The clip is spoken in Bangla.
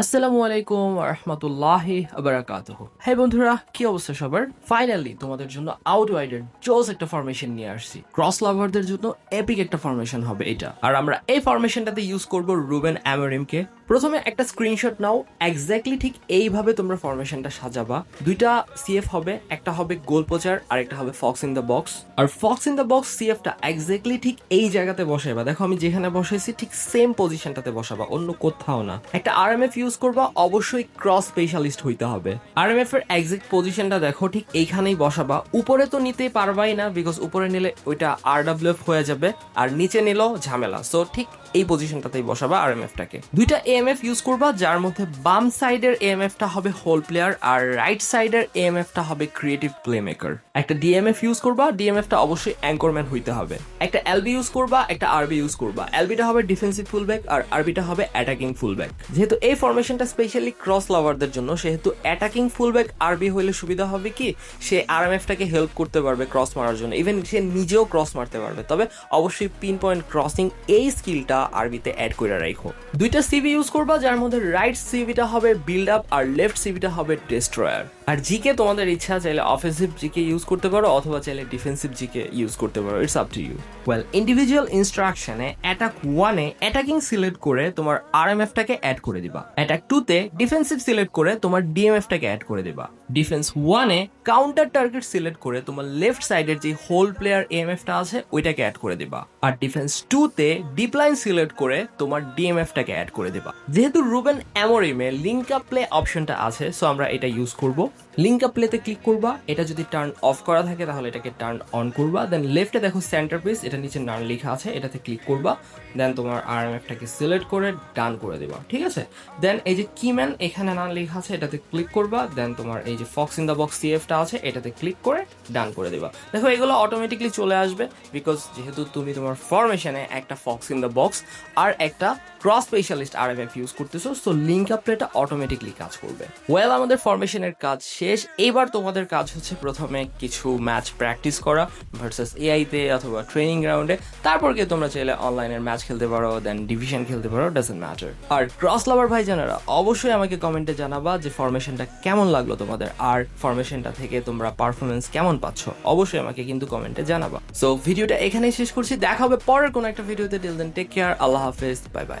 আসসালামু আলাইকুম রহমতুল্লাহি আবরাকাতুহ হে বন্ধুরা, কি অবস্থা সবার? ফাইনালি তোমাদের জন্য আউট ওয়াইডের জোস একটা ফরমেশন নিয়ে আসছি। ক্রস লাভারদের জন্য এপিক একটা ফরমেশন হবে এটা। আর আমরা এই ফরমেশনটাতে ইউজ করব রুবেন অ্যামোরিমকে প্রথমে একটা স্ক্রিনশট নাও এক্স্যাক্টলি ঠিক এইভাবে তোমরা ফরমেশনটা সাজাবা। দুইটা সিএফ হবে, একটা হবে গোল পোচার আর একটা হবে ফক্স ইন দ্য বক্স আর ফক্স ইন দ্য বক্স সিএফটা এক্স্যাক্টলি ঠিক এই জায়গাতে বসাইবা। দেখো আমি যেখানে বসাইছি ঠিক সেম পজিশনটাতে বসাবা, অন্য কোথাও না। একটা আরএমএফ ইউজ করবা, অবশ্যই ক্রস স্পেশালিস্ট হইতে হবে। আরএমএফ এর এক্সাক্ট পজিশনটা দেখো, ঠিক এইখানেই বসাবা। উপরে তো নিতেই পারবাই না বিকজ উপরে নিলে ওইটা আর ডাব্লিউ এফ হয়ে যাবে, আর নিচে নিলেও ঝামেলা। সো ঠিক এই পজিশনটাতেই বসাবা আরএমএফ টাকে দুইটা এএমএফ ইউজ করবা, যার মধ্যে বাম সাইডের এএমএফ টা হবে হোল প্লেয়ার আর রাইট সাইডের এএমএফ টা হবে ক্রিয়েটিভ প্লে মেকার একটা ডিএমএফ ইউজ করবা ডিএমএফ টা অবশ্যই অ্যাঙ্করম্যান হইতে হবে। একটা এলবি ইউজ করবা, একটা আরবি ইউজ করবা। এলবিটা হবে ডিফেন্সিভ ফুলব্যাক আর আরবিটা হবে অ্যাটাকিং ফুলব্যাক যেহেতু এই ফরমেশনটা স্পেশালি ক্রস লাভারদের জন্য, সেহেতু অ্যাটাকিং ফুলব্যাক আরবি হইলে সুবিধা হবে কি? সে আরএমএফটাকে হেল্প করতে পারবে ক্রস মারার জন্য ইভেন সে নিজেও ক্রস মারতে পারবে। তবে অবশ্যই পিন পয়েন্ট ক্রসিং এই স্কিলটা আরবিতে অ্যাড করে রাখো দুইটা সিভি ইউজ করবা, যার মধ্যে রাইট সিভিটা হবে বিল্ড আপ আর লেফট সিভিটা হবে ডেস্ট্রয়ার আর জিকে তোমাদের ইচ্ছা, চাইলে অফেন্সিভ জিকে ইউজ করতে পারো, অথবা চাইলে ডিফেন্সিভ জিকে ইউজ করতে পারো it's up to you well individual ইনস্ট্রাকশনে attack ওয়ানে অ্যাটাকিং সিলেক্ট করে তোমার আরএমএফটাকে অ্যাড করে দিবা। অ্যাটাক টুতে ডিফেন্সিভ সিলেক্ট করে তোমার ডিএমএফটাকে অ্যাড করে দিবা। ডিফেন্স ওয়ানে কাউন্টার টার্গেট সিলেক্ট করে তোমার লেফট সাইডের যে হোল প্লেয়ার এএমএফটা আছে, ওইটাকে অ্যাড করে দিবা। আর ডিফেন্স টুতে ডিপলাইন সিলেক্ট করে তোমার ডিএমএফটাকে অ্যাড করে দিবা। যেহেতু রুবেন অ্যামোরিমে লিঙ্ক আপ প্লে অপশনটা আছে সো আমরা এটা ইউজ করব। লিঙ্ক আপ প্লেতে ক্লিক করবা। এটা যদি টার্ন অফ করা থাকে, তাহলে এটাকে টার্ন অন করবা। দেন লেফটে দেখো সেন্টার পিস এটা নিচে নান লেখা আছে, এটাতে ক্লিক করবা দেন তোমার আরএমএফটাকে সিলেক্ট করে ডান করে দেবা, ঠিক আছে? দেন এই যে কিম্যান এখানে নান লেখা আছে, এটাতে ক্লিক করবা দেন তোমার এই যে ফক্স ইন দ্য বক্স সিএফটা আছে, এটাতে ক্লিক করে ডান করে দেবা। দেখো, এগুলো অটোমেটিকলি চলে আসবে বিকজ যেহেতু তুমি তোমার ফরমেশনে একটা ফক্স ইন দ্য বক্স আর একটা ক্রস স্পেশালিস্ট আরএমএফ ইউজ করতেছো সো লিঙ্ক আপ অটোমেটিকলি কাজ করবে। ওয়েল আমাদের ফরমেশনের কাজ শেষ। এবার তোমাদের কাজ হচ্ছে প্রথমে কিছু ম্যাচ প্র্যাকটিস করা ভার্সেস এআইতে অথবা ট্রেনিং গ্রাউন্ডে তারপর গিয়ে তোমরা চাইলে অনলাইনের ম্যাচ খেলতে পারো দেন ডিভিশন খেলতে পারো ডাজেন্ট ম্যাটার আর ক্রস লাভার ভাই জানারা অবশ্যই আমাকে কমেন্টে জানাবা যে ফরমেশনটা কেমন লাগল তোমাদের, আর ফরমেশনটা থেকে তোমরা পারফরমেন্স কেমন পাচ্ছ। অবশ্যই আমাকে কিন্তু কমেন্টে জানাবা। সো ভিডিওটা এখানেই শেষ করছি। দেখা হবে পরের কোনো একটা ভিডিওতে টিল দেন টেক কেয়ার আল্লাহ হাফেজ। Bye bye